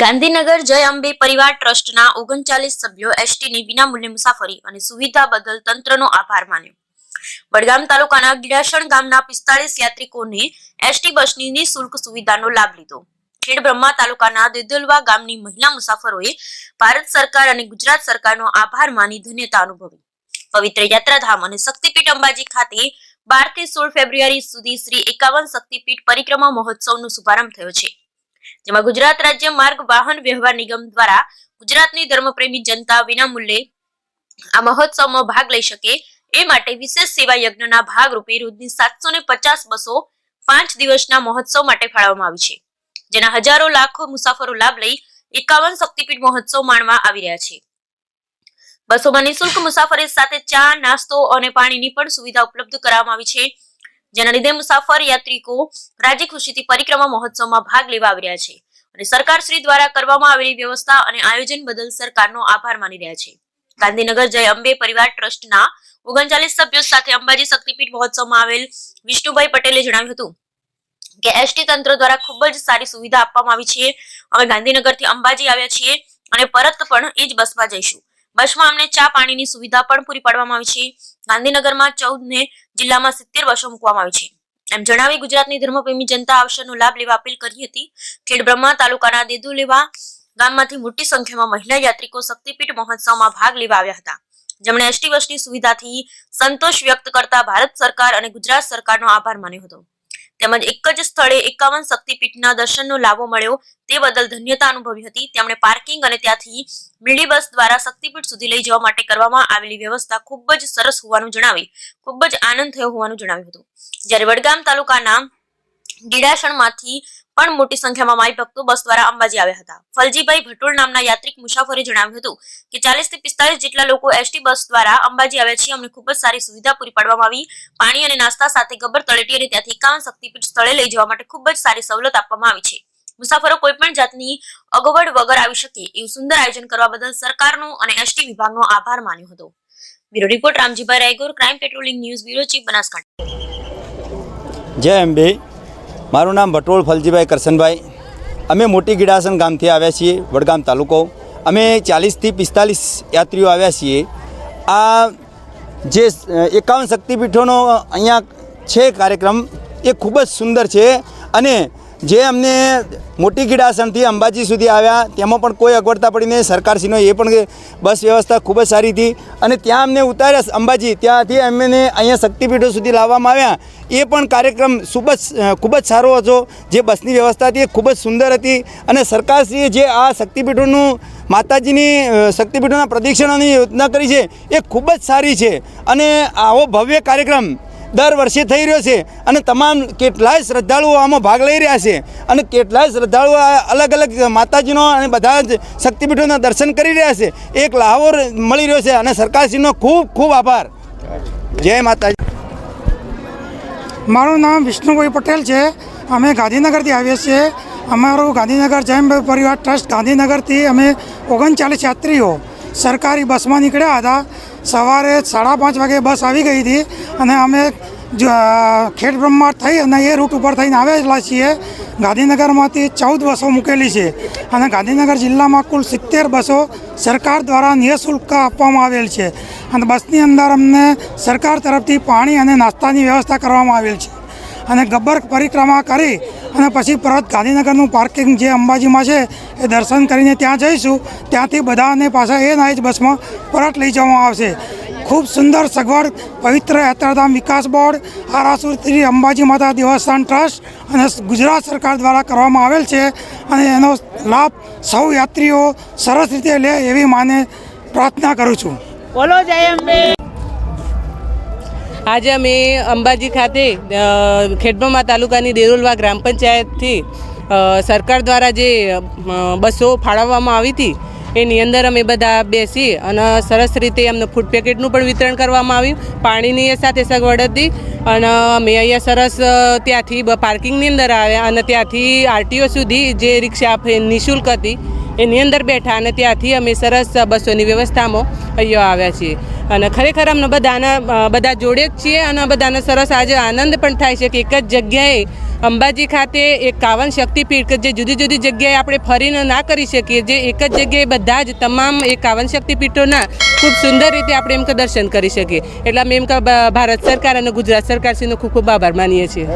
ગાંધીનગર જય અંબે પરિવાર ટ્રસ્ટના ઓગણચાલીસ સભ્યો એસટીની વિનામૂલ્યે મુસાફરી અને સુવિધા બદલ તંત્રનો આભાર માન્યો. વડગામ તાલુકાના ગીડાસણ ગામના પિસ્તાળીસ યાત્રિકોને એસટી બસની નિઃશુલ્ક સુવિધાનો લાભ લીધો. ખેડબ્રહ્મા તાલુકાના દેદલવા ગામની મહિલા મુસાફરોએ ભારત સરકાર અને ગુજરાત સરકારનો આભાર માની ધન્યતા અનુભવી. પવિત્ર યાત્રાધામ અને શક્તિપીઠ અંબાજી ખાતે બારથી સોળ ફેબ્રુઆરી સુધી શ્રી એકાવન શક્તિપીઠ પરિક્રમા મહોત્સવનો શુભારંભ થયો છે. જેમાં ગુજરાત રાજ્ય માર્ગ વાહન વ્યવહાર નિગમ દ્વારા ગુજરાતની ધર્મપ્રેમી જનતા વિનામૂલ્યે આ મહોત્સવમાં ભાગ લઈ શકે એ માટે વિશેષ સેવા યજ્ઞના ભાગરૂપે રોજની સાતસો ને પચાસ બસો પાંચ દિવસના મહોત્સવ માટે ફાળવવામાં આવી છે, જેના હજારો લાખો મુસાફરો લાભ લઈ એકાવન શક્તિપીઠ મહોત્સવ માણવા આવી રહ્યા છે. બસોમાં નિઃશુલ્ક મુસાફરી સાથે ચા, નાસ્તો અને પાણીની પણ સુવિધા ઉપલબ્ધ કરાવવામાં આવી છે. જેના લીધે મુસાફર યાત્રિકો રાજ્ય ખુશીથી પરિક્રમા મહોત્સવમાં ભાગ લેવા આવ્યા છે અને સરકાર શ્રી દ્વારા કરવામાં આવેલી વ્યવસ્થા અને આયોજન બદલ સરકારનો આભાર માની રહ્યા છે. ગાંધીનગર જય અંબે પરિવાર ટ્રસ્ટના ઓગણચાલીસ સભ્યો સાથે અંબાજી શક્તિપીઠ મહોત્સવમાં આવેલ વિષ્ણુભાઈ પટેલે જણાવ્યું હતું કે એસટી તંત્ર દ્વારા ખૂબ જ સારી સુવિધા આપવામાં આવી છે. અમે ગાંધીનગરથી અંબાજી આવ્યા છીએ અને પરત પણ એ જ બસમાં જઈશું. બસમાં અમને ચા પાણીની સુવિધા પણ પૂરી પાડવામાં આવી છે. ગાંધીનગરમાં ચૌદ ને જિલ્લામાં સિત્તેર બસો મૂકવામાં આવી છે. એમ જણાવી ગુજરાતની ધર્મપ્રેમી જનતા આ અવસરનો લાભ લેવા અપીલ કરી હતી. ખેડબ્રહ્મા તાલુકાના દેદુલેવા ગામમાંથી મોટી સંખ્યામાં મહિલા યાત્રિકો શક્તિપીઠ મહોત્સવમાં ભાગ લેવા આવ્યા હતા. જેમણે એસટી બસની સુવિધાથી સંતોષ વ્યક્ત કરતા ભારત સરકાર અને ગુજરાત સરકારનો આભાર માન્યો હતો. તેમજ એક જ સ્થળે એકાવન શક્તિપીઠના દર્શનનો લાભો મળ્યો. તે બદલ ધન્યતા અનુભવી હતી. તેમણે પાર્કિંગ અને ત્યાંથી મિની બસ દ્વારા શક્તિપીઠ સુધી લઈ જવા માટે કરવામાં આવેલી વ્યવસ્થા ખૂબ જ સરસ હોવાનું જણાવી, ખૂબ જ આનંદ થયો હોવાનું જણાવ્યું હતું. જ્યારે વડગામ તાલુકાના ગીડાસણમાંથી પણ મોટી સંખ્યામાં માઈ ભક્તો બસ દ્વારા અંબાજી આવ્યા હતા. ફલજીભાઈ ભટોળ નામના યાત્રિક મુસાફરે જણાવ્યું હતું કે ચાલીસથી પિસ્તાલીસ જેટલા લોકો એસટી બસ દ્વારા અંબાજી આવ્યા છે અમને ખૂબ જ સારી સુવિધા પૂરી પાડવામાં આવી. પાણી અને નાસ્તા સાથે ગબ્બર તળેટી અને ત્યાંથી એકાવન શક્તિપીઠ સ્થળે લઈ જવા માટે ખૂબ જ સારી સવલત આપવામાં આવી છે. મુસાફરો કોઈ પણ જાતની અગવડ વગર આવી શકે એવું સુંદર આયોજન કરવા બદલ સરકારનો અને એસટી વિભાગનો આભાર માન્યો હતો. Bureau report, Ramjibhai Raigor, crime patrolling news bureau chief Banaskantha. જય અંબે. મારું નામ ભટોળ ફલજીભાઈ કરશનભાઈ અમે મોટી ગીડાસન ગામથી આવ્યા છીએ, વડગામ તાલુકો. અમે ચાલીસથી પિસ્તાલીસ યાત્રીઓ આવ્યા છીએ. આ જે એકાવન શક્તિપીઠોનો અહીંયા છે કાર્યક્રમ, એ ખૂબ જ સુંદર છે અને જે અમને મોટી કીડાસણથી અંબાજી સુધી આવ્યા, તેમાં પણ કોઈ અગવડતા પડી નહીં. સરકારશ્રીનો એ પણ બસ વ્યવસ્થા ખૂબ જ સારી હતી. અને ત્યાં અમને ઉતાર્યા અંબાજી. ત્યાંથી અમને અહીંયા શક્તિપીઠો સુધી લાવવામાં આવ્યા. એ પણ કાર્યક્રમ ખૂબ જ ખૂબ જ સારો હતો. જે બસની વ્યવસ્થા હતી એ ખૂબ જ સુંદર હતી. અને સરકારશ્રીએ જે આ શક્તિપીઠોનું, માતાજીની શક્તિપીઠોના પ્રદક્ષિણાની યોજના કરી છે, એ ખૂબ જ સારી છે. અને આવો ભવ્ય કાર્યક્રમ દર વર્ષે થઈ રહ્યો છે અને તમામ કેટલાય શ્રદ્ધાળુઓ આમાં ભાગ લઈ રહ્યા છે. અને કેટલાય શ્રદ્ધાળુઓ અલગ અલગ માતાજીનો અને બધા જ શક્તિપીઠોના દર્શન કરી રહ્યા છે. એક લાહોર મળી રહ્યો છે અને સરકારશ્રીનો ખૂબ ખૂબ આભાર. જય માતાજી. મારું નામ વિષ્ણુભાઈ પટેલ છે. અમે ગાંધીનગરથી આવીએ છીએ. અમારું ગાંધીનગર જૈન પરિવાર ટ્રસ્ટ ગાંધીનગરથી અમે ઓગણચાલીસ યાત્રીઓ સરકારી બસમાં નીકળ્યા હતા. સવારે સાડા પાંચ વાગે બસ આવી ગઈ હતી અને અમે ખેડ બ્રહ્માટ થઈ અને એ રૂટ ઉપર થઈને આવેલા છીએ. ગાંધીનગરમાંથી ચૌદ બસો મૂકેલી છે અને ગાંધીનગર જિલ્લામાં કુલ સિત્તેર બસો સરકાર દ્વારા નિઃશુલ્ક આપવામાં આવેલ છે. અને બસની અંદર અમને સરકાર તરફથી પાણી અને નાસ્તાની વ્યવસ્થા કરવામાં આવેલ છે. અને ગબ્બર પરિક્રમા કરી અને પછી પરત ગાંધીનગરનું પાર્કિંગ જે અંબાજીમાં છે, એ દર્શન કરીને ત્યાં જઈશું. ત્યાંથી બધાને પાછા એ જ બસમાં પરત લઈ જવામાં આવશે. ખૂબ સુંદર સગવડ, પવિત્ર યાત્રાધામ વિકાસ બોર્ડ, આરાસુર શ્રી અંબાજી માતા દેવસ્થાન ટ્રસ્ટ અને ગુજરાત સરકાર દ્વારા કરવામાં આવેલ છે. અને એનો લાભ સૌ યાત્રીઓ સરસ રીતે લે એવી માને પ્રાર્થના કરું છું. બોલો જય અંબે. આજે અમે અંબાજી ખાતે ખેડબ્રહ્મા તાલુકાની દેરોલવા ગ્રામ પંચાયતથી સરકાર દ્વારા જે બસો ફાળવવામાં આવી હતી, એની અંદર અમે બધા બેસી અને સરસ રીતે અમને ફૂડ પેકેટનું પણ વિતરણ કરવામાં આવ્યું. પાણીની સાથે સગવડ હતી અને અમે અહીંયા સરસ ત્યાંથી પાર્કિંગની અંદર આવ્યા અને ત્યાંથી આરટીઓ સુધી જે રિક્ષા નિઃશુલ્ક હતી, એની અંદર બેઠા અને ત્યાંથી અમે સરસ બસોની વ્યવસ્થામાં અહીંયા આવ્યા છીએ. અને ખરેખર અમને બધાના બધા જોડે જ છીએ અને બધાને સરસ આજે આનંદ પણ થાય છે કે એક જ જગ્યાએ અંબાજી ખાતે એક કાવન શક્તિપીઠ કે જે જુદી જુદી જગ્યાએ આપણે ફરીને ના કરી શકીએ, જે એક જ જગ્યાએ બધા જ તમામ એ કાવન શક્તિપીઠોના ખૂબ સુંદર રીતે આપણે એમ કે દર્શન કરી શકીએ. એટલે અમે એમ કે ભારત સરકાર અને ગુજરાત સરકારશ્રીનો ખૂબ ખૂબ આભાર માનીએ છીએ.